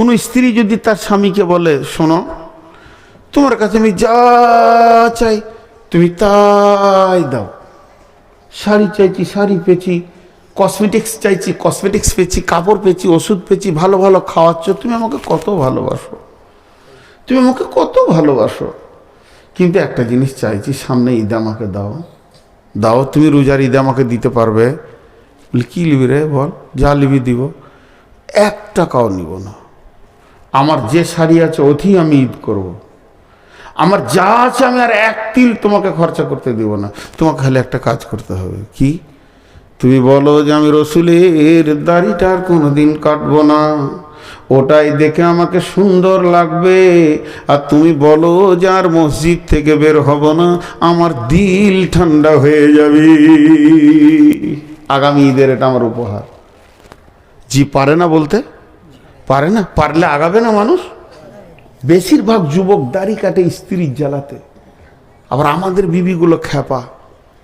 কোনো স্ত্রী যদি তার স্বামীকে বলে, শোনো, তোমার কাছে আমি যা চাই, তুমি তাই দাও। শাড়ি চাইছি, শাড়ি পেয়েছি কসমেটিক্স চাইছি কসমেটিক্স পেয়েছি, কাপড় পেয়েছি, ওষুধ পেয়েছি, ভালো ভালো খাওয়াচ্ছ, তুমি আমাকে কত ভালোবাসো। তুমি আমাকে কত ভালোবাসো। কিন্তু একটা জিনিস চাইছি, সামনে ঈদে আমাকে দাও। দাও, তুমি রোজার ঈদে আমাকে দিতে পারবে। বলি, কী নিবি রে? বল, যা নিবি দিব। এক টাকাও নিব না। আমার যে শাড়ি আছে ওতেই আমি ঈদ করব। আমার যা আছে আমি আর এক তিল তোমাকে খরচা করতে দিব না। তোমাকে খালি একটা কাজ করতে হবে। কি? তুমি বলো যে আমি রসুলের দাড়িটা আর কোনোদিন কাটবো না। ওটাই দেখে আমাকে সুন্দর লাগবে। আর তুমি বলো যে আর মসজিদ থেকে বের হব না। আমার দিল ঠান্ডা হয়ে যাবে। আগামী ঈদের এটা আমার উপহার। জি, পারে না বলতে? পারে না, পারলে আগাবে না মানুষ? বেশিরভাগ যুবক দাড়ি কাটে স্ত্রীর জ্বালাতে। আবার আমাদের বিবিগুলো খ্যাপা।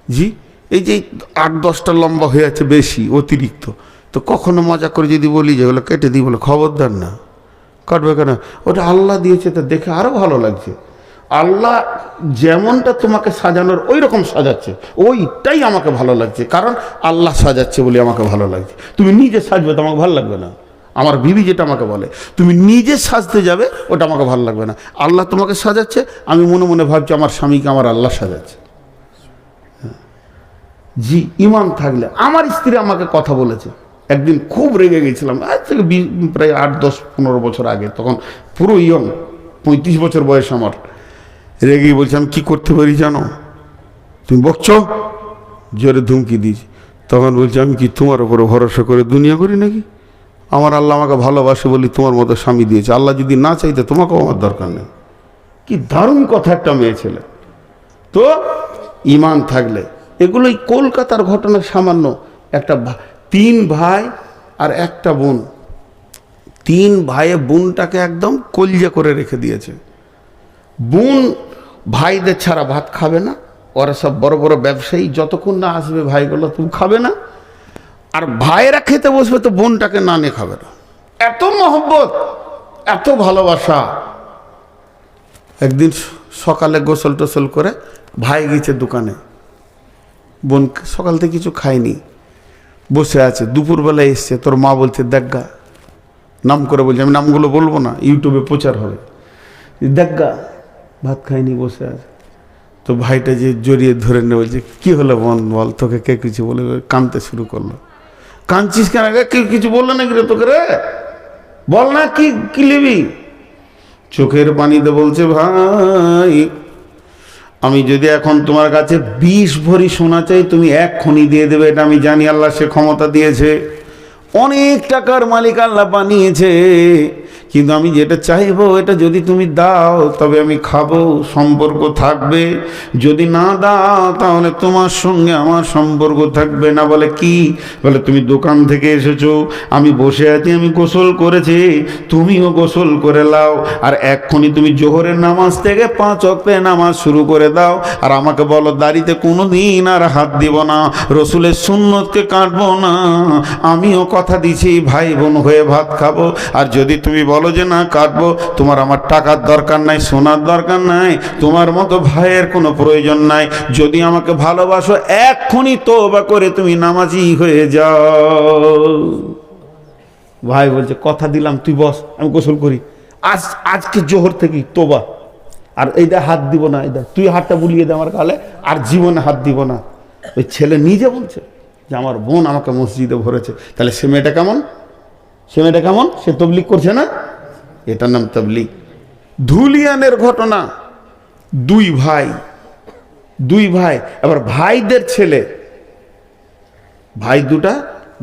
জি, এই যে আট, দশটা লম্বা হয়ে আছে বেশি, অতিরিক্ত। তো কখনো মজা করে যদি বলি যে ওগুলো কেটে দিই বলে খবরদার না। কাটবে কেন? ওটা আল্লাহ দিয়েছে, তা দেখে আরও ভালো লাগছে। আল্লাহ যেমনটা তোমাকে সাজানোর ওই রকম সাজাচ্ছে, ওইটাই আমাকে ভালো লাগছে। কারণ আল্লাহ সাজাচ্ছে বলে আমাকে ভালো লাগছে। তুমি নিজে সাজবে, তো আমাকে ভালো লাগবে না। আমার বিবি যেটা আমাকে বলে, তুমি নিজে সাজতে যাবে, ওটা আমাকে ভালো লাগবে না। আল্লাহ তোমাকে সাজাচ্ছে, আমি মনে মনে ভাবছি আমার স্বামীকে আমার আল্লাহ সাজাচ্ছে। জি ইমান থাকলে, আমার স্ত্রী আমাকে কথা বলেছে। একদিন খুব রেগে গেছিলাম, আজ থেকে প্রায় আট, দশ, পনেরো বছর আগে, তখন পুরো ইয়ং, পঁয়ত্রিশ বছর বয়স আমার। রেগে বলছি, আমি কী করতে পারি জানো? তুমি বকছ? জোরে ধুমকি দিয়েছি। তখন বলছি, আমি কি তোমার উপরে ভরসা করে দুনিয়া করি নাকি? আমার আল্লাহ আমাকে ভালোবাসে বলি তোমার মতো স্বামী দিয়েছে। আল্লাহ যদি না চাইতে, তোমাকেও আমার দরকার নেই। কি দারুণ কথা একটা মেয়ে ছেলে। তো ইমান থাকলে, এগুলোই কলকাতার ঘটনা সামান্য একটা তিন ভাই আর একটা বোন। তিন ভাইয়ে বোনটাকে একদম কলজা করে রেখে দিয়েছে। বোন ভাইদের ছাড়া ভাত খাবে না, ওরা সব বড় বড় ব্যবসায়ী, যতক্ষণ না আসবে ভাইগুলো তুমি খাবে না। আর ভাইয়েরা খেতে বসবে তো বোনটাকে না নিয়ে খাবে না। এত মহব্বত, এত ভালোবাসা। একদিন সকালে গোসল টোসল করে ভাই গেছে দোকানে। বোন সকাল থেকে কিছু খায়নি, বসে আছে, দুপুরবেলা এসছে, তোর মা বলছে দেখগা নাম করে বলছে, আমি নামগুলো বলব না, ইউটিউবে প্রচার হবে। দেখগা ভাত খায়নি বসে আছে। তো ভাইটা যে জড়িয়ে ধরে নে বলছে, কী হলো বোন, বল, তোকে কে কিছু বলে কাঁদতে শুরু করল। কাঁদছিস কেন? কেউ কিছু বলল নাকি রে তোকে রে? বল না, কি কি নিবি চোখের পানিতে বলছে, ভাই, আমি যদি এখন তোমার কাছে বিষ ভরি সোনা চাই, তুমি এক খনি দিয়ে দেবে, এটা আমি জানি, আল্লাহ সে ক্ষমতা দিয়েছে। অনেক টাকার মালিক আল্লাহ বানিয়েছে। কিন্তু আমি যেটা চাইব, এটা যদি তুমি দাও, তবে আমি খাব, সম্পর্ক থাকবে। যদি না দাও, তাহলে তোমার সঙ্গে আমার সম্পর্ক থাকবে না। বলে কি? বলে, তুমি দোকান থেকে এসেছ, আমি বসে আছি, আমি গোসল করেছি, তুমিও গোসল করে লাও, আর এক্ষুনি তুমি জোহরের নামাজ থেকে পাঁচ অক্টে নামাজ শুরু করে দাও, আর আমাকে বলো, দাড়িতে কোনো দিন আর হাত দিব না, রসুলের সুন্নতকে কাটবো না। আমিও কথা দিছি, ভাই বোন হয়ে ভাত খাব, আর যদি তুমি বলো যে না কাটবো, তোমার আমার টাকার দরকার নাই, সোনার দরকার নাই, তোমার মতো ভাইয়ের কোনো প্রয়োজন নাই। যদি আমাকে ভালোবাসো, এক্ষুনি তোবা করে তুমি নামাজি হয়ে যাও। ভাই বলছে, কথা দিলাম, তুই বস, আমি গোসল করি। আজ, আজকে জোহর থেকে তোবা আর এইটা হাত দিব না এটা তুই হাতটা বুলিয়ে দে আমার গালে, আর জীবনে হাত দিব না। ওই ছেলে নিজে বলছে যে, আমার বোন আমাকে মসজিদে ভরেছে। তাহলে সে মেয়েটা কেমন? সে মেয়েটা কেমন? সে তবলিক করছে না? এটার নাম তবলিক ধুলিয়ানের ঘটনা, দুই ভাই দুই ভাই, আবার ভাইদের ছেলে। ভাই দুটা,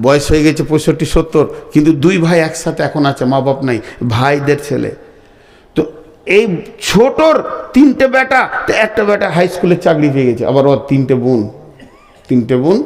বয়স হয়ে গেছে পঁয়ষট্টি, সত্তর, কিন্তু দুই ভাই একসাথে এখন আছে মা বাপ নাই, ভাইদের ছেলে। তো এই ছোটর তিনটে বেটা, তো একটা বেটা হাই স্কুলে চাকরি পেয়ে গেছে, আবার ওর তিনটে বোন তিনটে বোন